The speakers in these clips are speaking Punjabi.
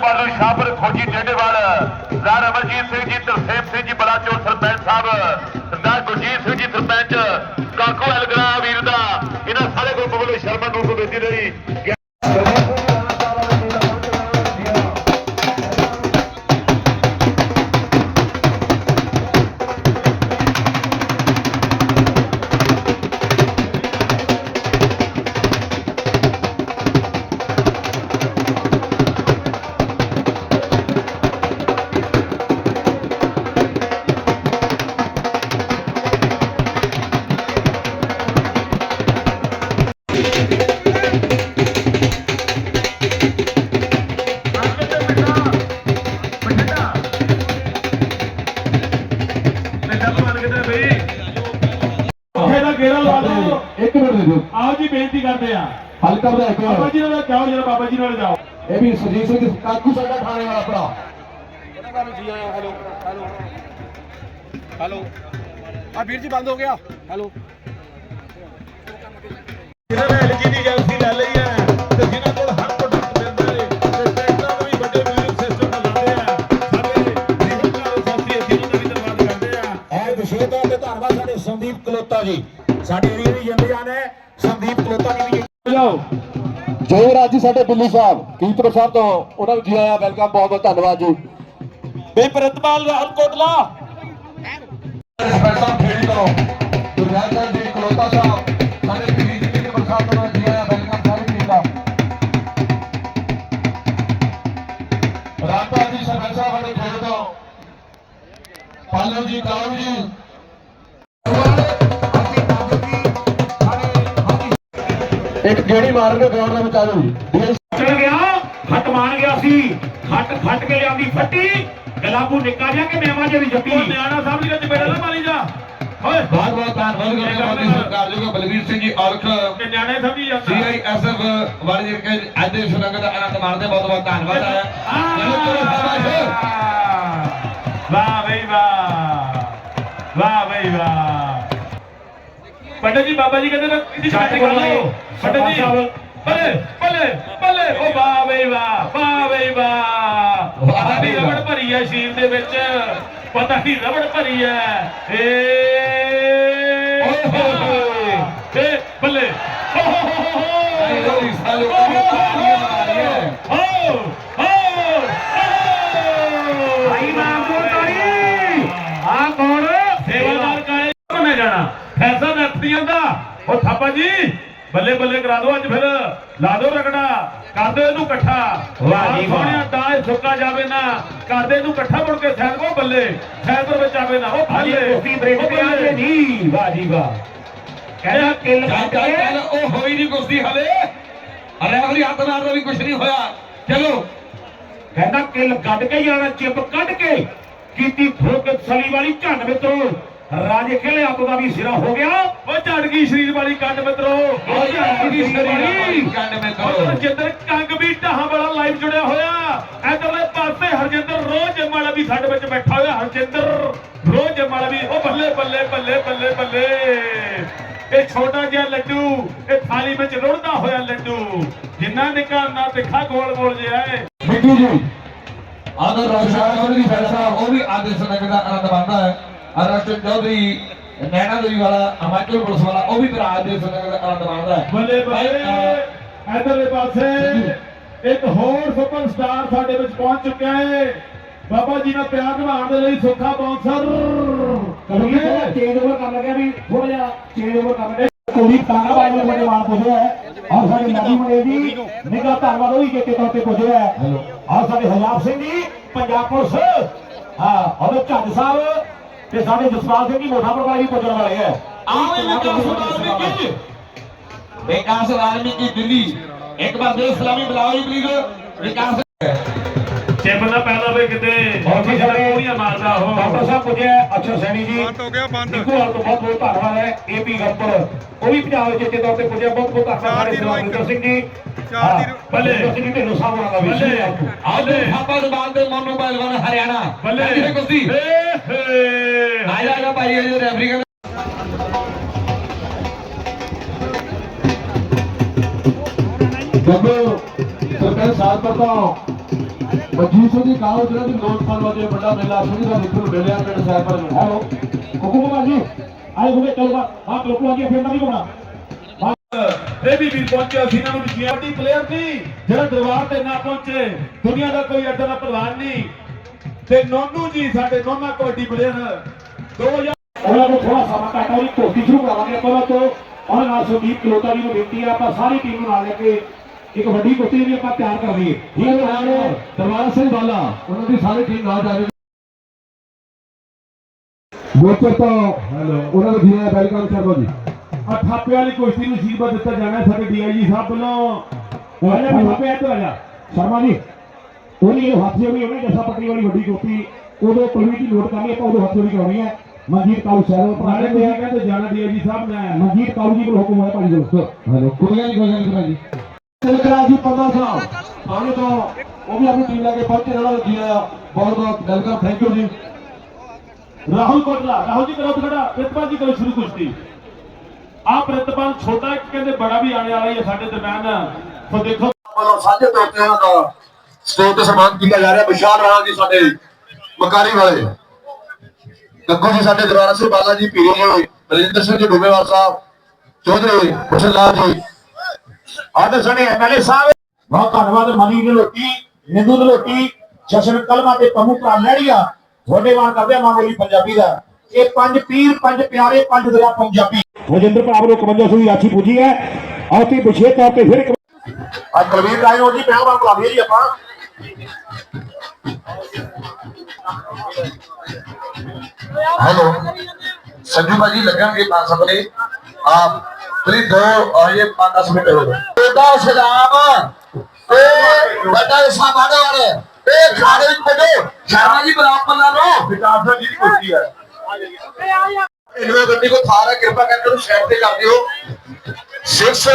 ਬਾਲੂ ਸ਼ਾਹਪੁਰ ਖੋਜੀ ਟੇਡੇਵਾਲ ਸਰਦਾਰ ਅਮਰਜੀਤ ਸਿੰਘ ਜੀ, ਤਰਸੇਮ ਸਿੰਘ ਜੀ ਬਲਾਚੌਰ ਸਰਪੰਚ ਸਾਹਿਬ। ਸਰਦਾਰ ਗੁਰਜੀਤ ਸਿੰਘ ਜੀ, ਸਰਪੰਚ। ਕਾਕੂ ਐਲਗਰਾ ਵੀਰ ਦਾ। ਇਹਨਾਂ ਸਾਰੇ ਗਰੁੱਪ ਵੱਲੋਂ ਸ਼ਰਮਾ ਨੂੰ ਬੇਨਤੀ ਰਹੀ। ਇਹਦਾ ਗੇੜਾ ਲਾ ਲਓ ਇੱਕ ਮਿੰਟ ਦੇ ਦਿਓ। ਆਓ ਜੀ ਬੇਨਤੀ ਕਰਦੇ ਆ। ਹਲਕਾ ਦਾ ਇੱਕ ਬਾਬਾ ਜੀ ਨਾਲ ਜਾਓ ਜਰਾ ਬਾਬਾ ਜੀ ਨਾਲ ਜਾਓ। ਇਹ ਵੀ ਸੁਜੀਤ ਸਿੰਘ ਕਾਕੂ ਸਾਡਾ ਥਾਣੇ ਵਾਲਾ ਭਰਾ। ਹੈਲੋ। ਆ ਵੀਰ ਜੀ ਬੰਦ ਹੋ ਗਿਆ। ਹੈਲੋ। ਜਿਹਨਾਂ ਨੇ ਐਲਜੀ ਦੀ ਏਜੰਸੀ ਲੈ ਲਈ ਹੈ ਕਲੋਤਾ ਜੀ। ਸਾਡੇ ਏਰੀਆ ਦੀ ਜਿੰਦੇ ਜਾਨ ਹੈ ਸੰਦੀਪ ਕਲੋਤਾ ਜੀ ਵੀ ਜਾਓ। ਜੋ ਰਾਜ ਜੀ ਸਾਡੇ ਬਿੱਲੂ ਸਾਹਿਬ ਕੀਰਤਪੁਰ ਸਾਹਿਬ ਤੋਂ ਉਹਨਾਂ ਨੂੰ ਜੀ ਆਇਆਂ ਵੈਲਕਮ ਬਹੁਤ ਬਹੁਤ ਧੰਨਵਾਦ ਜੀ। ਬੇ ਪ੍ਰਤਪਾਲ ਰਾਹੁਲ ਕੋਟਲਾ ਖੇੜੀ ਤੋਂ ਦੁਰਗਾਲ ਸਿੰਘ ਜੀ ਕਲੋਤਾ ਸਾਹਿਬ ਸਾਡੇ ਇੱਕ ਗੇੜੀ ਮਾਰਨ ਦੇ ਗਰਾਊਂਡ ਦੇ ਜੀ ਚਲ ਗਿਆ ਹੱਟ ਮਾਰ ਗਿਆ ਸੀ। ਹੱਟ ਫੱਟ ਕੇ ਲਿਆਂਦੀ ਫੱਟੀ ਗਲਾਬੂ ਨਿੱਕਾ ਜਿਹਾ ਕਿ ਮੇਵਾ ਜਿਹੀ ਜੱਪੀ। ਨਿਆਣਾ ਸਾਹਿਬ ਜੀ ਦਾ ਚਪੇੜਾ ਨਾ ਮਾਰੀ ਜਾ। ਓਏ। ਬਹੁਤ ਬਹੁਤ ਧੰਨਵਾਦ ਕਰਦੇ ਹਾਂ ਮੋਦੀ ਸਰਕਾਰ ਜੀ ਕੋ ਬਲਵੀਰ ਸਿੰਘ ਜੀ ਔਰਖ ਤੇ ਨਿਆਣੇ ਸਮਝੀ ਜਾਂਦਾ। ਸੀਆਈਐਸਐਫ ਵਾਲੇ ਕੇ ਅੱਜ ਦੇ ਸੁਰੰਗ ਦਾ ਆਨੰਦ ਮਾਣਦੇ ਬਹੁਤ ਬਹੁਤ ਧੰਨਵਾਦ ਸ਼ਾਬਾਸ਼ ਵਾਹ ਬਈ ਵਾਹ। ਵਾਹ ਬਈ ਵਾਹ। ਪੰਡਤ ਜੀ ਬਾਬਾ ਜੀ ਕਹਿੰਦੇ ਨਾ ਇਹਦੀ ਛੱਡ ਕਰ ਲਓ ਪੰਡਤ ਜੀ। ਬੱਲੇ ਬੱਲੇ ਬੱਲੇ ਉਹ ਵਾਹ ਬਈ ਵਾਹ ਵਾਹ ਬਈ ਵਾਹ। ਵਾਹ। ਰਬੜ ਭਰੀ ਹੈ ਸ਼ੀਰ ਦੇ ਵਿੱਚ। ਪਤਾ ਨਹੀਂ ਰਬੜ ਭਰੀ ਹੈ ਏ ਓਏ ਹੋਏ ਬੱਲੇ ਓ ਹੋ ਹੋ ਹੋ ਹੋ ਆਈ ਹੋਈ ਸਾਲੋ ਕੀ ਤਾਲੀਆਂ ਮਾਰੀਏ ਹੋ ਹੋ ਭਾਈ ਮਾਮੂ ਤਾਈ ਆ ਕੌਣ ਸੇਵਾਦਾਰ ਕਾਲੇ ਮੈਂ ਜਾਣਾ ਫੈਸਾ ਨੱਤੀਆਂ ਦਾ ਉਹ ਥਾਪਾ ਜੀ ਬੱਲੇ ਕਰਾ ਦਿਓ ਅੱਜ ਫਿਰ। ਲਾ ਦਿਓ ਰਗੜਾ। ਕਰ ਦਿਓ ਇਹਨੂੰ ਇਕੱਠਾ। ਵਾਹ ਜੀ ਵਾਹ। ਤਾਂ ਇਹ ਸੁੱਕਾ ਜਾਵੇ ਨਾ। ਕਰਦੇ ਇਹਨੂੰ ਇਕੱਠਾ ਮੁੜ ਕੇ ਸੈਦ ਕੋ ਬੱਲੇ। ਸੈਦਰ ਵਿੱਚ ਆਵੇ ਨਾ। ਉਹ ਬੱਲੇ। ਕੁਸ਼ਤੀ ਬ੍ਰੇਕ ਤੇ ਆ ਜੀ। ਵਾਹ ਜੀ ਵਾਹ। ਕਹਿੰਦਾ ਕਿੱਲ ਚੱਲ ਉਹ ਹੋਈ ਨਹੀਂ ਕੁਸ਼ਤੀ ਹਲੇ। ਅਰੇ ਅਗਲੀ ਹੱਥ ਮਾਰਦਾ ਵੀ ਕੁਛ ਨਹੀਂ ਹੋਇਆ। ਚਲੋ। ਕਹਿੰਦਾ ਕਿੱਲ ਕੱਢ ਕੇ ਜਾਣਾ ਚਿਪ ਕੱਢ ਕੇ। ਕੀਤੀ ਫੋਕ ਸਲੀ ਵਾਲੀ ਝੰਡ ਮਿੱਤਰੋ। ਰਾਜੇ ਖੇਲੇ ਆਪ ਦਾ ਵੀ ਸਿਰਾ ਹੋ ਗਿਆ। ਉਹ ਗਈ ਸਰੀਰ ਵਾਲੀ ਕੰਡ ਮਿੱਤਰੋ ਉਹ ਝੜ ਗਈ ਸਰੀਰ ਵਾਲੀ ਕੰਡ ਮਿੱਤਰੋ। ਉਹ ਹਰਜਿੰਦਰ ਕੰਗ ਵੀ ਢਾਹਾਂ ਵਾਲਾ ਲਾਈਵ ਜੁੜਿਆ ਹੋਇਆ ਇਧਰਲੇ ਪਾਸੇ ਹਰਜਿੰਦਰ ਰੋਜ਼ ਵਾਲਾ ਵੀ ਸਾਡੇ ਵਿੱਚ ਬੈਠਾ ਹੋਇਆ। ਹਰਜਿੰਦਰ ਰੋਜ਼ ਵਾਲਾ ਵੀ ਉਹ ਬੱਲੇ ਬੱਲੇ ਬੱਲੇ ਬੱਲੇ ਬੱਲੇ। ਇਹ ਛੋਟਾ ਜਿਹਾ ਲੱਡੂ ਇਹ ਥਾਲੀ ਵਿੱਚ ਰੁੜਦਾ ਹੋਇਆ ਲੱਡੂ। ਜਿੰਨਾ ਨਿੱਕਾ ਨਾ ਤਿੱਖਾ ਗੋਲ ਗੋਲ ਜਿਹਾ ਹੈ। ਮਿੱਟੂ ਜੀ ਆਦਰ ਰੋਸ਼ਾਨ ਚੌਧਰੀ ਫੈਸਲਾ ਉਹ ਵੀ ਆਦੇ ਸੁਣਨ ਦਾ ਆਨੰਦ ਮਾਣਦਾ ਹੈ। ਅਰਸ਼ਟ ਚੌਧਰੀ ਨੈਣਾ ਦੇਵੀ ਵਾਲਾ ਹਿਮਾਚਲ ਪੁਲਿਸ ਵਾਲਾ ਉਹ ਵੀ ਫਿਰ ਆਦੇ ਸੁਣਨ ਦਾ ਆਨੰਦ ਮਾਣਦਾ ਹੈ। ਬੱਲੇ ਬੱਲੇ ਇਧਰਲੇ ਪਾਸੇ ਇੱਕ ਹੋਰ ਸੁਪਰਸਟਾਰ ਸਾਡੇ ਵਿੱਚ ਪਹੁੰਚ ਚੁੱਕਿਆ ਹੈ ਬਾਬਾ ਜੀ ਨਾਲ ਪਿਆਰ ਨਿਭਾਉਣ ਦੇ ਲਈ ਸੁੱਖਾ ਬਾਉਂਸਰ ਕਬੀ ਚੇਂਜ ਓਵਰ ਕਰਨ ਲੱਗਿਆ ਵੀ ਥੋੜਾ ਜਿਹਾ ਚੇਂਜ ਓਵਰ ਕਰਨ ਲੱਗੇ ਕੋਈ ਤਾਨਾ ਬਾਈ ਨੂੰ ਮੇਰੇ ਵਾਲ ਪੁੱਛਿਆ ਹੈ। ਔਰ ਸਾਡੇ ਨਦੀ ਮਲੇ ਜੀ ਨਿੱਘਾ ਧੰਨਵਾਦ ਉਹ ਵੀ ਚੇਤੇ ਤੌਰ ਤੇ ਪੁੱਛਿਆ ਹੈ। ਔਰ ਸਾਡੇ ਹਜ਼ਾਬ ਸਿੰਘ ਜੀ ਪੰਜਾਬ ਪੁਲਿਸ। ਹਾਂ ਔਰ ਝੰਡ ਸਾਹਿਬ ਤੇ ਸਾਡੇ ਜਸਪਾਲ ਸਿੰਘ ਜੀ ਮੋਠਾ ਪਰਵਾਹ ਵੀ ਪੁੱਜਣ ਵਾਲੇ ਹੈ ਆਓ ਇਹ ਵਿਕਾਸ ਵਾਲਮੀਕੀ ਵਿਕਾਸ ਵਾਲਮੀਕੀ ਦਿੱਲੀ। ਇੱਕ ਵਾਰ ਦੇ ਇਸਲਾਮੀ ਬੁਲਾਓ ਜੀ ਪਲੀਜ਼ ਵਿਕਾਸ ਚਿੰਬ ਨਾ ਪੈਦਾ ਹੋਵੇ ਕਿਤੇ ਬਹੁਤ ਹੀ ਸਾਰੇ ਪੂਰੀਆਂ ਮਾਰਦਾ ਉਹ। ਡਾਕਟਰ ਸਾਹਿਬ ਪੁੱਜਿਆ ਅਕਸ਼ਰ ਸੈਣੀ ਜੀ। ਬੰਦ ਹੋ ਗਿਆ ਬੰਦ। ਨਿੱਕੂ ਹਾਲ ਤੋਂ ਬਹੁਤ ਬਹੁਤ ਧੰਨਵਾਦ ਹੈ ਏਪੀ ਗੱਪਰ ਉਹ ਵੀ ਪੰਜਾਬ ਵਿੱਚ ਚੇਤੇ ਤੌਰ ਤੇ ਪੁੱਜਿਆ ਬਹੁਤ ਬਹੁਤ ਧੰਨਵਾਦ ਸਾਡੇ ਸਰਵਿੰਦਰ ਸਿੰਘ ਜੀ। ਚਾਰ ਦੀ ਬੱਲੇ। ਸਿੰਘ ਜੀ ਢਿੱਲੋਂ ਸਾਹਿਬ ਹੋਣਾ ਦਾ ਵੀ ਬੱਲੇ। ਥਾਪਾ ਜ਼ਬਾਨ ਦੇ ਮੋਨੂ ਪਹਿਲਵਾਨ ਹਰਿਆਣਾ। ਬੱਲੇ। ਕਿਹਨੇ ਆ ਜਾਏਗਾ ਭਾਈ ਇਹ ਜੋ ਰੈਫਰੀ ਕਹਿੰਦਾ ਗੱਗੂ ਸਰਪੰਚ ਸਾਹਿਬ ਤੋਂ ਮਜੀਦ ਸਿੰਘ ਦੀ ਕਾਲ ਜਿਹੜਾ ਦੀ ਲੋਕਪਾਲ ਵਾਲੇ ਵੱਡਾ ਮੇਲਾ ਸਿੰਘ ਦਾ ਦੇਖਣ ਨੂੰ ਮਿਲਿਆ ਪਿੰਡ ਸਾਹਿਬਰ ਨੂੰ ਹੈਲੋ ਕੁਕੂ ਕੁਮਾਰ ਜੀ ਆਏ ਹੋਵੇ ਚਲੋ ਬਾ ਬਾਤ ਲੋਕੋ ਗਿਆ ਫਿਰ ਨਹੀਂ ਹੋਣਾ। ਇਹ ਵੀ ਵੀਰ ਪਹੁੰਚਿਆ ਸੀ ਇਹਨਾਂ ਨੂੰ ਵਿਸ਼ਿਆ ਵੱਡੀ ਪਲੇਅਰ ਨਹੀਂ ਜਿਹੜਾ ਦਰਬਾਰ ਤੇ ਨਾ ਪਹੁੰਚੇ ਦੁਨੀਆ ਦਾ ਕੋਈ ਅੱਡਾ ਦਾ ਪਹਿਲਵਾਨ ਨਹੀਂ। ਤੇ ਨੋਨੂ ਜੀ ਸਾਡੇ ਨੋਨਾ ਕਬੱਡੀ ਪਲੇਅਰ 2000 ਉਹਨਾਂ ਨੂੰ ਥੋੜਾ ਸਮਾਂ ਘੱਟ ਹੋਈ ਧੋਤੀ ਸ਼ੁਰੂ ਕਰਾਂਗੇ ਆਪਾਂ ਤੋਂ। ਉਹਨਾਂ ਨਾਲ ਸੰਦੀਪ ਕਲੋਤਾ ਜੀ ਨੂੰ ਬੇਨਤੀ ਹੈ ਆਪਾਂ ਸਾਰੀ ਟੀਮ ਨੂੰ ਨਾਲ ਲੈ ਕੇ ਇੱਕ ਵੱਡੀ ਕੁਸ਼ਤੀ ਵੀ ਆਪਾਂ ਤਿਆਰ ਕਰ ਲਈਏ। ਇਹ ਨਾਲ ਦਰਬਾਰ ਸਿੰਘ ਬਾਲਾ ਉਹਨਾਂ ਦੀ ਸਾਰੀ ਟੀਮ ਨਾਲ ਜਾ ਰਹੀ ਗੋਚਰ ਤੋਂ ਹੈਲੋ। ਉਹਨਾਂ ਦਾ ਜੀ ਵੈਲਕਮ ਸ਼ਰਮਾ ਜੀ। ਆ ਥਾਪੇ ਵਾਲੀ ਕੁਸ਼ਤੀ ਨੂੰ ਸ਼ੀਰਬਾ ਦਿੱਤਾ ਜਾਣਾ ਸਾਡੇ ਡੀਆਈਜੀ ਸਾਹਿਬ ਵੱਲੋਂ। ਵੀ ਥਾਪੇ ਆ ਜਾ। ਸ਼ਰਮਾ ਜੀ ਉਹਨੇ ਇਹ ਹੱਥ ਜੋੜੀ ਉਹਨੇ ਜੱਸਾ ਪੱਟੀ ਵਾਲੀ ਵੱਡੀ ਕੁਸ਼ਤੀ ਉਦੋਂ ਕਮੇਟੀ ਨੋਟ ਕਰਨੀ ਆਪਾਂ ਉਦੋਂ ਹੱਥ ਜੋੜੀ ਕਰਾਉਣੀ ਹੈ ਮਨਜੀਤ ਕਾਲੂ ਨਾਲੇ ਪ੍ਰਧਾਨ ਤੁਸੀਂ ਕਹਿੰਦੇ ਜਾਣਾ ਡੀਆਈਜੀ ਸਾਹਿਬ ਨੇ ਮਨਜੀਤ ਕਾਲੂ ਜੀ ਕੋਲ ਹੁਕਮ ਹੋਇਆ ਭਾਜੀ ਦੋਸਤੋ ਹੈਲੋ ਕੋਈ ਗੱਲ ਨਹੀਂ ਕੋਈ ਗੱਲ ਨਹੀਂ ਜੀ ਤਿਲਕਰਾ ਜੀ 15 ਸਾਲ ਪਾਣੀ ਤੋਂ ਉਹ ਵੀ ਆਪਣੀ ਟੀਮ ਲੈ ਕੇ ਪਹੁੰਚੇ ਦਾ ਜੀ ਆਇਆ। ਬਹੁਤ ਬਹੁਤ ਵੈਲਕਮ ਥੈਂਕ ਯੂ ਜੀ। ਰਾਹੁਲ ਕੋਟਲਾ ਰਾਹੁਲ ਜੀ ਕਰੋ ਖੜਾ। ਪ੍ਰਿਤਪਾਲ ਜੀ ਕਰੋ ਸ਼ੁਰੂ ਕੁਸ਼ਤੀ। ਆ ਪ੍ਰਿਤਪਾਲ ਛੋਟਾ ਇੱਕ ਕਹਿੰਦੇ ਬੜਾ ਵੀ ਆਣੇ ਵਾਲਾ ਹੀ ਹੈ ਸਾਡੇ ਦਰਮਿਆਨ। ਸੋ ਦੇਖੋ। ਵੱਲੋਂ ਸਾਂਝੇ ਤੌਰ ਤੇ ਉਹਨਾਂ ਦਾ ਸਟੇਜ ਤੇ ਸਨਮਾਨ ਕੀਤਾ ਜਾ ਰਿਹਾ ਵਿਸ਼ਾਲ ਰਾਣਾ ਜੀ ਸਾਡੇ ਮਕਾਰੀ ਵਾਲੇ। ਗੱਗੂ ਜੀ ਸਾਡੇ ਦਰਬਾਰਾ ਸਿੰਘ ਬਾਲਾ ਜੀ ਪੀਰ ਜੀ ਰਜਿੰਦਰ ਸਿੰਘ ਜੀ ਡੁੱਬੇਵਾਲ ਸਾਹਿਬ ਚੌਧਰੀ ਹੁਸਨ ਲਾਲ ਜੀ। ਆਦਰ ਸਣੇ ਐਮਐਲਏ ਸਾਹਿਬ। ਬਹੁਤ ਧੰਨਵਾਦ ਮਨੀ ਦੀ ਲੋਟੀ ਨਿੰਦੂ ਦੀ ਲੋਟੀ ਜਸ਼ਨ ਕਲਮਾ ਤੇ ਪੰਮੂ ਭਰਾ ਲੈੜੀਆ ਤੁਹਾਡੇ ਵਾਣ ਕਰਦੇ ਆ ਮਾਮੂਲੀ ਪੰਜਾਬੀ ਦਾ। ਇਹ ਪੰਜ ਪੀਰ ਪੰਜ ਪਿਆਰੇ ਪੰਜ ਦਰਿਆ ਪੰਜਾਬੀ। ਰਜਿੰਦਰ ਭਰਾ ਵੱਲੋਂ 51 ਸੌ ਦੀ ਰਾਸ਼ੀ ਪੁੱਜੀ ਹੈ। ਔਰ ਤੇ ਵਿਸ਼ੇਸ਼ ਤੌਰ ਤੇ ਫਿਰ ਇੱਕ ਅੱਜ ਕੁਲਵੀਰ ਰਾਇਓ ਜੀ ਪਹਿਲਵਾਨ ਬੁਲਾ ਲਈਏ ਜੀ ਆਪਾਂ। हेलो संजू भाजी लगन के पास अपने आप प्लीज दो और ये पांच दस मिनट हो बेटा सजाम ए बेटा इसमें भाड़े वाले ए खाने में बैठो शर्मा जी बराबर बना लो विकास जी की कुर्सी है इनवे गड्डी को थारा कृपा करके उस साइड पे कर दियो 6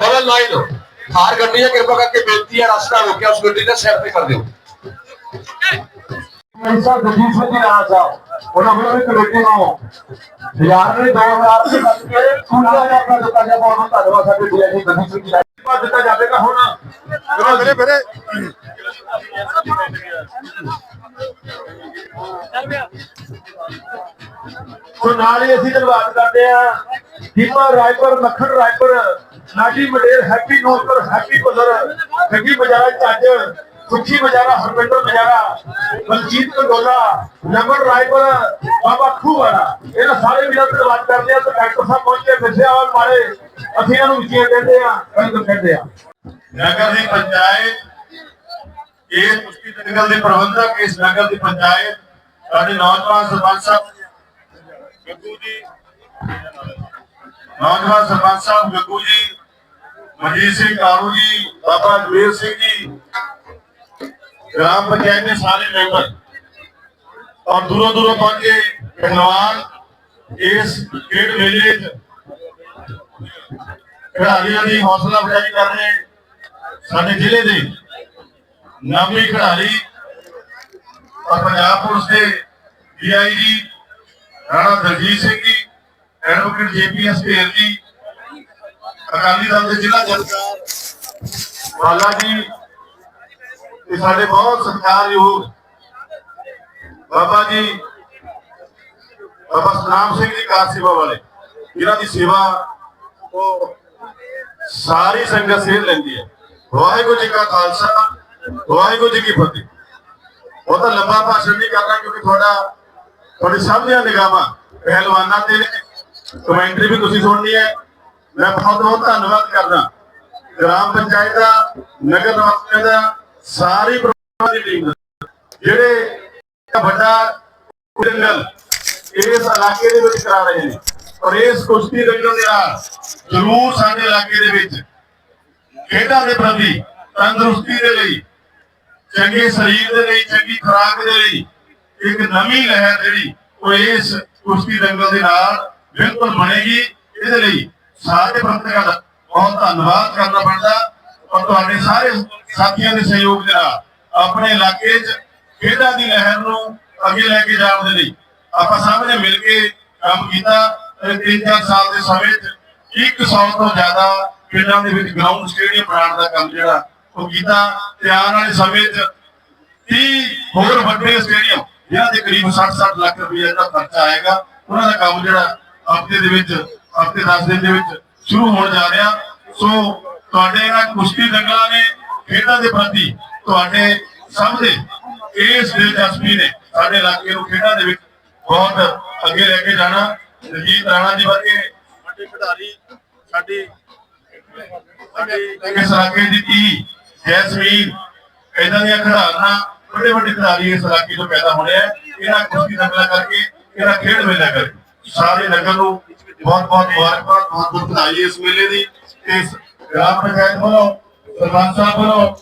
डबल 9 ਹਾਰ ਕੱਢੀ ਹੈ ਕਿਰਪਾ ਕਰਕੇ ਬੇਨਤੀ ਹੈ ਰਸਤਾ ਰੋਕਿਆ ਉਸ ਗੱਡੀ ਦਾ ਸਿਰ ਤੇ ਕਰ ਦਿਓ। ਮਨਸਾ ਗੁਰਜੀਤ ਸਿੰਘ ਜੀ ਨਾਲ ਉਹਨਾਂ ਵੱਲੋਂ ਵੀ ਕਮੇਟੀ ਨੂੰ ਹਜ਼ਾਰ ਨੇ 2000 ਦੇ ਕਰਕੇ ਖੁੱਲਾ ਜਿਹਾ ਆਪਣਾ ਦਿੱਤਾ ਬਹੁਤ ਧੰਨਵਾਦ ਸਾਡੇ ਡੀਆਈ ਗੁਰਜੀਤ ਸਿੰਘ ਜੀ ਦਾ ਦਿੱਤਾ ਜਾਵੇਗਾ ਹੁਣ। ਚਲੋ ਮੇਰੇ ਮੇਰੇ ਸੋ ਨਾਲ ਹੀ ਅਸੀਂ ਧੰਨਵਾਦ ਕਰਦੇ ਆ Deepa Raipur Makhan Raipur. Nati Mader Happy Nosar Happy Puller Gaggi Bajara Chajj, Sukhi Bajara Harminder Bajara Baljit Kandola number Raipur, Baba ਖੂਹ ਇਹਨਾਂ ਸਾਰੇ ਵੀਰਾਂ ਦਾ ਧੰਨਵਾਦ ਕਰਦੇ ਆ ਤੇ ਡਾਕਟਰ ਸਾਹਿਬ ਪਹੁੰਚੇ ਵਿਸ਼ਿਆਵਾਲ ਵਾਲੇ ਅਸੀਂ ਇਹਨਾਂ ਨੂੰ ਵਿਚੀਆਂ ਕਹਿੰਦੇ ਆ ਵੈਲਕਮ ਕਹਿੰਦੇ ਆ ਨਗਰ ਦੀ ਪੰਚਾਇਤ ਇਸ ਕੁਸ਼ਤੀ ਦੰਗਲ ਦੇ ਪ੍ਰਬੰਧਕ ਇਸ ਨਗਰ ਦੀ ਪੰਚਾਇਤ, ਸਾਡੇ ਨੌਜਵਾਨ ਸਰਪੰਚ ਸਾਹਿਬ ਗੱਗੂ ਜੀ ਨੌਜਵਾਨ ਸਰਪੰਚ ਸਾਹਿਬ ਗੱਗੂ ਜੀ, ਮਨਜੀਤ ਸਿੰਘ ਕਾਲੂ ਜੀ, ਬਾਬਾ ਜਵੇਰ ਸਿੰਘ ਜੀ, ਗ੍ਰਾਮ ਪੰਚਾਇਤ ਦੇ ਸਾਰੇ ਮੈਂਬਰ। ਔਰ ਦੂਰੋਂ ਦੂਰੋਂ ਪਹੁੰਚੇ ਪਹਿਲਵਾਨ ਇਸ ਖੇਡ ਮੇਲੇ 'ਚ ਖਿਡਾਰੀਆਂ ਦੀ ਹੌਸਲਾ ਅਫਜ਼ਾਈ ਕਰ ਰਹੇ ਸਾਡੇ ਜ਼ਿਲ੍ਹੇ ਦੇ ਨਾਮੀ ਖਿਡਾਰੀ ਔਰ ਪੰਜਾਬ ਪੁਲਿਸ ਦੇ DIG Rana Daljit Singh ji advocate JPS bhel ਜੀ, ਅਕਾਲੀ ਦਲ ਦੇ ਜ਼ਿਲ੍ਹਾ ਜਥੇਦਾਰ ਵਾਲਾ ਜੀ ਤੇ ਸਾਡੇ ਬਹੁਤ ਸਤਿਕਾਰਯੋਗ ਬਾਬਾ ਜੀ, ਬਾਬਾ ਸਤਨਾਮ ਸਿੰਘ ਜੀ ਕਾਰ ਸੇਵਾ ਵਾਲੇ, ਜਿਨ੍ਹਾਂ ਦੀ ਸੇਵਾ ਉਹ ਸਾਰੀ ਸੰਗਤ ਸੇਧ ਲੈਂਦੀ ਹੈ। ਵਾਹਿਗੁਰੂ ਜੀ ਕਾ ਖਾਲਸਾ, ਵਾਹਿਗੁਰੂ ਜੀ ਕੀ ਫਤਿਹ। ਉਹ ਤਾਂ ਲੰਬਾ ਭਾਸ਼ਣ ਨਹੀਂ ਕਰਨਾ ਕਿਉਂਕਿ ਤੁਹਾਡਾ, ਤੁਹਾਡੇ ਸਾਹਮਣੇ ਨਿਗਾਹਾਂ, ਪਹਿਲਵਾਨਾਂ ਤੇ ਕਮੈਂਟਰੀ ਵੀ ਤੁਸੀਂ ਸੁਣਨੀ ਹੈ। ਮੈਂ ਬਹੁਤ ਬਹੁਤ ਧੰਨਵਾਦ ਕਰਦਾ। ਗ੍ਰਾਮ ਪੰਚਾਇਤ ਦਾ, ਨਗਰ ਨਿਵਾਸੀਆਂ ਦਾ, ਸਾਰੀ ਪ੍ਰਬੰਧਕਾਂ ਦੀ ਟੀਮ ਦਾ। ਜਿਹੜੇ ਵੱਡਾ ਦੰਗਲ ਇਸ ਇਲਾਕੇ ਦੇ ਵਿੱਚ ਕਰਾ ਰਹੇ ਨੇ ਔਰ ਇਸ ਕੁਸ਼ਤੀ ਦੰਗਲ ਦੇ ਨਾਲ ਜ਼ਰੂਰ ਸਾਡੇ ਇਲਾਕੇ ਦੇ ਵਿੱਚ ਖੇਡਾਂ ਦੇ ਪ੍ਰਤੀ ਤੰਦਰੁਸਤੀ ਦੇ ਲਈ, ਚੰਗੇ ਸਰੀਰ ਦੇ ਲਈ, ਚੰਗੀ ਖੁਰਾਕ ਦੇ ਲਈ ਇੱਕ ਨਵੀਂ ਲਹਿਰ ਜਿਹੜੀ ਉਹ ਇਸ ਕੁਸ਼ਤੀ ਦੰਗਲ ਦੇ ਨਾਲ ਬਿਲਕੁਲ ਬਣੇਗੀ। ਇਹਦੇ ਲਈ ਸਾਰੇ ਪ੍ਰਬੰਧਕਾਂ ਦਾ ਬਹੁਤ ਧੰਨਵਾਦ ਕਰਨਾ ਪੈਂਦਾ। ਔਰ ਤੁਹਾਡੇ ਸਾਰੇ ਸਾਥੀਆਂ ਦੇ ਸਹਿਯੋਗ ਦੇ ਨਾਲ ਆਪਣੇ ਇਲਾਕੇ 'ਚ ਖੇਡਾਂ ਦੀ ਲਹਿਰ ਨੂੰ ਅੱਗੇ ਲੈ ਕੇ ਜਾਣ ਦੇ ਲਈ ਆਪਾਂ ਸਭ ਨੇ ਮਿਲ ਕੇ ਕੰਮ ਕੀਤਾ। ਤੇ ਤਿੰਨ ਚਾਰ ਸਾਲ ਦੇ ਸਮੇਂ 'ਚ 100 ਤੋਂ ਜ਼ਿਆਦਾ ਪਿੰਡਾਂ ਦੇ ਵਿੱਚ ਗਰਾਊਂਡ ਸਟੇਡੀਅਮ ਬਣਾਉਣ ਦਾ ਕੰਮ ਜਿਹੜਾ ਉਹ ਕੀਤਾ। ਤੇ ਆਉਣ ਵਾਲੇ ਸਮੇਂ 'ਚ 30 ਹੋਰ ਵੱਡੇ ਸਟੇਡੀਅਮ ਜਿਹਨਾਂ ਦੇ ਕਰੀਬ 60-60 ਲੱਖ ਰੁਪਏ ਦਾ ਖਰਚਾ ਆਏਗਾ, ਉਹਨਾਂ ਦਾ ਕੰਮ ਜਿਹੜਾ ਹਫ਼ਤੇ ਦੇ ਵਿੱਚ, ਹਫ਼ਤੇ 10 ਦਿਨ ਦੇ ਵਿੱਚ ਸ਼ੁਰੂ ਹੋਣ ਜਾ ਰਿਹਾ। ਸੋ ਤੁਹਾਡੇ ਇਹਨਾਂ ਕੁਸ਼ਤੀ ਦੰਗਲਾਂ ਨੇ, ਖੇਡਾਂ ਦੇ ਪ੍ਰਤੀ ਤੁਹਾਡੇ ਸਭ ਦੇ ਇਸ ਦਿਲਚਸਪੀ ਨੇ ਸਾਡੇ ਇਲਾਕੇ ਨੂੰ ਖੇਡਾਂ ਦੇ ਵਿੱਚ ਬਹੁਤ ਅੱਗੇ ਲੈ ਕੇ ਜਾਣਾ। ਰਜੀਤ ਰਾਣਾ ਜੀ ਵਰਗੇ ਵੱਡੇ ਖਿਡਾਰੀ ਸਾਡੇ ਇਸ ਇਲਾਕੇ ਦੀ ਧੀ ਜੈਸਮੀਨ ਇਦਾਂ ਦੀਆਂ ਖਿਡਾਰਨਾਂ ਵੱਡੇ ਵੱਡੇ ਖਿਡਾਰੀ ਇਸ ਇਲਾਕੇ ਤੋਂ ਪੈਦਾ ਹੋਣੇ ਆ। ਇਹਨਾਂ ਕੁਸ਼ਤੀ ਦੰਗਲਾਂ ਕਰਕੇ, ਇਹਨਾਂ ਖੇਡ ਮੇਲਾ ਕਰਕੇ। ਸਾਰੇ ਨਗਰ ਨੂੰ ਬਹੁਤ ਬਹੁਤ ਮੁਬਾਰਕਬਾਦ, ਬਹੁਤ ਬਹੁਤ ਵਧਾਈ ਇਸ ਮੇਲੇ ਦੀ। ਇਸ ਗ੍ਰਾਮ ਪੰਚਾਇਤ ਵੱਲੋਂ, ਸਰਪੰਚ ਸਾਹਿਬ ਵੱਲੋਂ,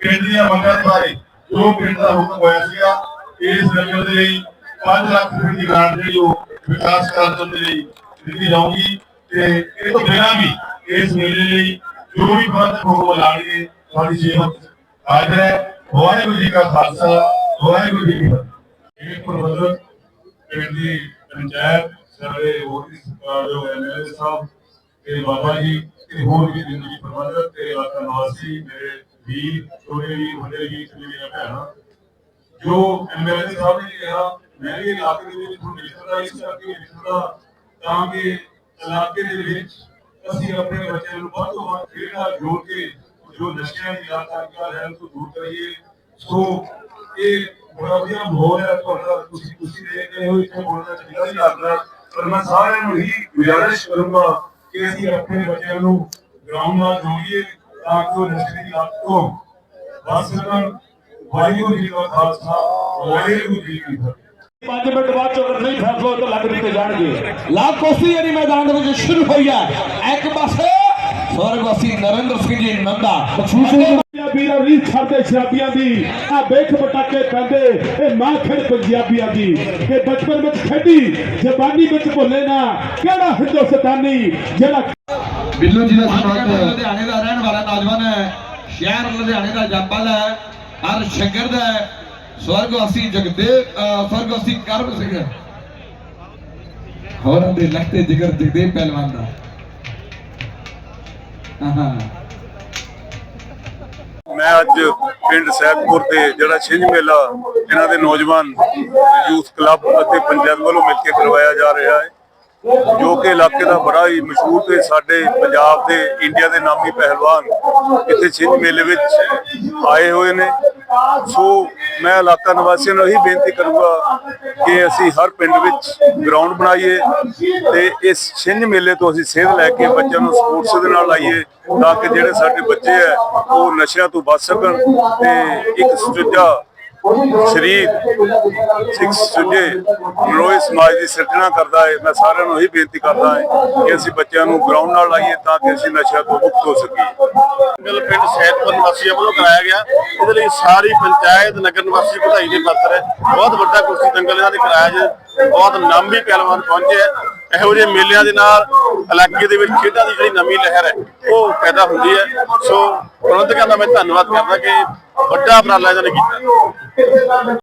ਪਿੰਡ ਦੀਆਂ ਮੰਗਾਂ ਬਾਰੇ ਜੋ ਪਿੰਡ ਦਾ ਹੁਕਮ ਹੋਇਆ ਸੀਗਾ, ਇਸ ਨਗਰ ਦੇ ਲਈ 5 ਲੱਖ ਰੁਪਏ ਦੀ ਗ੍ਰਾਂਟ ਜਿਹੜੀ ਉਹ ਵਿਕਾਸ ਕਰਨ ਦੇ ਲਈ ਦਿੱਤੀ ਜਾਊਗੀ। ਤੇ ਇਹ ਤੋਂ ਬਿਨਾਂ ਵੀ ਇਸ ਮੇਲੇ ਲਈ ਜੋ ਵੀ ਫਰਜ਼ ਹੁਕਮ ਲਾਣਗੇ ਤੁਹਾਡੀ ਸੇਵਾ ਹਾਜ਼ਰ ਹੈ। ਵਾਹਿਗੁਰੂ ਜੀ ਕਾ ਖਾਲਸਾ, ਵਾਹਿਗੁਰੂ ਜੀ ਕੀ ਫਤਿਹ। ਇਹ ਪ੍ਰਬੰਧਕ ਪਿੰਡ ਦੀ ਪੰਚਾਇਤ ਸਾਰੇ ਹੋਰ ਵੀ ਸਰਕਾਰ ਜੋ ਐਮਐਲਏ ਸਾਹਿਬ ਤੇ ਬਾਬਾ ਜੀ ਤੇ ਹੋਰ ਵੀ ਜ਼ਿੰਦਗੀ ਪ੍ਰਬੰਧਕ ਤੇ ਇਲਾਕਾ ਨਿਵਾਸੀ ਮੇਰੇ ਵੀਰ ਛੋਟੇ ਵੀਰ ਵੱਡੇ ਵੀਰ ਤੇ ਮੇਰੀਆਂ ਭੈਣਾਂ ਜੋ ਐਮਐਲਏ ਸਾਹਿਬ ਨੇ ਕਿਹਾ ਮੈਂ ਵੀ ਇਲਾਕੇ ਦੇ ਵਿੱਚ ਤੁਹਾਨੂੰ ਲਿਖਦਾ ਇਸ ਕਰਕੇ ਲਿਖਦਾ ਤਾਂ ਕਿ ਇਲਾਕੇ ਦੇ ਵਿੱਚ ਅਸੀਂ ਆਪਣੇ ਬੱਚਿਆਂ ਨੂੰ ਵੱਧ ਤੋਂ ਵੱਧ ਖੇਡਾਂ ਜੋੜ ਕੇ ਜੋ ਨਸ਼ਿਆਂ ਦੀ ਲਾਤਾਰੀਆਂ ਹੈ ਉਸ ਤੋਂ ਦੂਰ ਕਰੀਏ ਸੋ ਇਹ ਬੜਾ ਵਧੀਆ ਮਾਹੌਲ ਹੈ ਤੁਹਾਡਾ ਤੁਸੀਂ ਤੁਸੀਂ ਦੇਖ ਰਹੇ ਹੋ ਇੱਥੇ ਬੋਲਣਾ ਚਾਹੀਦਾ ਨਹੀਂ ਲੱਗਦਾ ਪਰ ਮੈਂ ਸਾਰਿਆਂ ਨੂੰ ਹੀ ਗੁਜ਼ਾਰਿਸ਼ ਕਰੂੰਗਾ ਕਿ ਅਸੀਂ ਆਪਣੇ ਬੱਚਿਆਂ ਨੂੰ ਗਰਾਊਂਡ ਨਾਲ ਜੋੜੀਏ ਤਾਂ ਕਿ ਉਹ ਨਸ਼ੇ ਦੀ ਲੱਤ ਤੋਂ ਬਚ ਸਕਣ। ਵਾਹਿਗੁਰੂ ਜੀ ਕਾ ਖਾਲਸਾ ਵਾਹਿਗੁਰੂ ਜੀ ਕੀ ਫਤਿਹ। 5 ਮਿੰਟ ਬਾਅਦ ਚੋਂ ਅਗਰ ਨਹੀਂ ਫੈਸਲਾ ਹੋਇਆ ਤਾਂ ਲੱਗ ਦਿੱਤੇ ਜਾਣਗੇ। ਲਾ ਕੁਸ਼ਤੀ ਜਿਹੜੀ ਮੈਦਾਨ ਦੇ ਵਿੱਚ ਸ਼ੁਰੂ ਹੋਈ ਹੈ ਇੱਕ ਪਾਸੇ ਸਵਰਗਵਾਸੀ ਨਰਿੰਦਰ ਸਿੰਘ ਜੀ ਨੰਦਾ ਦਾ ਰੀਤ ਛੱਡਦੇ ਸ਼ਰਾਬੀਆਂ ਦੀ। ਆ ਵੇਖ ਪਟਾਕੇ ਪੈਂਦੇ ਇਹ ਮਾਂ ਖੜ ਪੰਜਾਬੀਆਂ ਦੀ। ਕਿ ਬਚਪਨ ਵਿੱਚ ਖੇਡੀ ਜਵਾਨੀ ਵਿੱਚ ਭੁੱਲੇ ਨਾ। ਕਿਹੜਾ ਹਿੰਦੁਸਤਾਨੀ ਜਿਹੜਾ ਬਿੱਲੂ ਜੀ ਦਾ ਸਨਮਾਨ ਲੁਧਿਆਣੇ ਦਾ ਰਹਿਣ ਵਾਲਾ ਨੌਜਵਾਨ ਹੈ। ਸ਼ਹਿਰ ਲੁਧਿਆਣੇ ਦਾ ਜੰਪਲ ਹੈ। ਹਰ ਸ਼ੰਕਰ ਦਾ ਹੈ। ਸਵਰਗਵਾਸੀ ਜਗਦੇਵ ਅਹ ਸਵਰਗਵਾਸੀ ਕਰਮ ਸਿੰਘ ਹੋਰਾਂ ਦੇ ਲਖਤੇ ਜਿਗਰ ਜਗਦੇਵ ਪਹਿਲਵਾਨ ਦਾ। ਆਹਾ। ਮੈਂ ਅੱਜ ਪਿੰਡ ਸੈਦਪੁਰ ਤੇ ਜਿਹੜਾ ਛਿੰਝ ਮੇਲਾ ਇਹਨਾਂ ਦੇ ਨੌਜਵਾਨ ਯੂਥ ਕਲੱਬ ਅਤੇ ਪੰਚਾਇਤ ਵੱਲੋਂ ਮਿਲ ਕੇ ਕਰਵਾਇਆ ਜਾ ਰਿਹਾ ਹੈ, ਜੋ ਕਿ ਇਲਾਕੇ ਦਾ ਬੜਾ ਹੀ ਮਸ਼ਹੂਰ ਤੇ ਸਾਡੇ ਪੰਜਾਬ ਦੇ, ਇੰਡੀਆ ਦੇ ਨਾਮੀ ਪਹਿਲਵਾਨ ਇੱਥੇ ਛਿੰਝ ਮੇਲੇ ਵਿੱਚ ਆਏ ਹੋਏ ਨੇ। ਸੋ ਮੈਂ ਇਲਾਕਾ ਨਿਵਾਸੀਆਂ ਨੂੰ ਇਹੀ ਬੇਨਤੀ ਕਰੂੰਗਾ ਕਿ ਅਸੀਂ ਹਰ ਪਿੰਡ ਵਿੱਚ ਗਰਾਊਂਡ ਬਣਾਈਏ ਤੇ ਇਸ ਛਿੰਝ ਮੇਲੇ ਤੋਂ ਅਸੀਂ ਸੇਧ ਲੈ ਕੇ ਬੱਚਿਆਂ ਨੂੰ ਸਪੋਰਟਸ ਦੇ ਨਾਲ ਲਾਈਏ ਤਾਂ ਕਿ ਜਿਹੜੇ ਸਾਡੇ ਬੱਚੇ ਹੈ ਉਹ ਨਸ਼ਿਆਂ ਤੋਂ ਬਚ ਸਕਣ ਤੇ ਇੱਕ ਸੁਚੱਜਾ ਸਰੀਰ ਸਿੱਖ ਸੁਝੇ ਨਰੋਏ ਸਮਾਜ ਦੀ ਸਿਰਜਣਾ ਕਰਦਾ ਹੈ। ਮੈਂ ਸਾਰਿਆਂ ਨੂੰ ਇਹੀ ਬੇਨਤੀ ਕਰਦਾ ਹਾਂ ਕਿ ਅਸੀਂ ਬੱਚਿਆਂ ਨੂੰ ਗਰਾਊਂਡ ਨਾਲ ਲਾਈਏ ਤਾਂ ਕਿ ਅਸੀਂ ਨਸ਼ਿਆਂ ਤੋਂ ਮੁਕਤ ਹੋ ਸਕੀਏ। ਦੰਗਲ ਪਿੰਡ ਸੈਦਪੁਰ ਨਿਵਾਸੀਆਂ ਵੱਲੋਂ ਕਰਾਇਆ ਗਿਆ। ਇਹਦੇ ਲਈ ਸਾਰੀ ਪੰਚਾਇਤ, ਨਗਰ ਨਿਵਾਸੀ, ਵਧਾਈ ਦੇ ਪਾਤਰ ਹੈ। ਬਹੁਤ ਵੱਡਾ ਕੁਰਸੀ ਦੰਗਲ ਇਹਨਾਂ ਦੇ ਕਰਾਇਆ ਜੀ ਬਹੁਤ ਨਾਮੀ ਪਹਿਲਵਾਨ ਪਹੁੰਚੇ ਇਹੋ ਜਿਹੇ ਮੇਲਿਆਂ ਦੇ ਨਾਲ ਇਲਾਕੇ ਦੇ ਵਿੱਚ ਖੇਡਾਂ ਦੀ ਜਿਹੜੀ ਨਵੀਂ ਲਹਿਰ ਹੈ, ਉਹ ਪੈਦਾ ਹੁੰਦੀ ਹੈ। ਸੋ ਪ੍ਰਬੰਧਕਾਂ ਦਾ ਮੈਂ ਧੰਨਵਾਦ ਕਰਦਾ ਕਿ ਵੱਡਾ ਉਪਰਾਲਾ ਇਹਨਾਂ ਨੇ ਕੀਤਾ।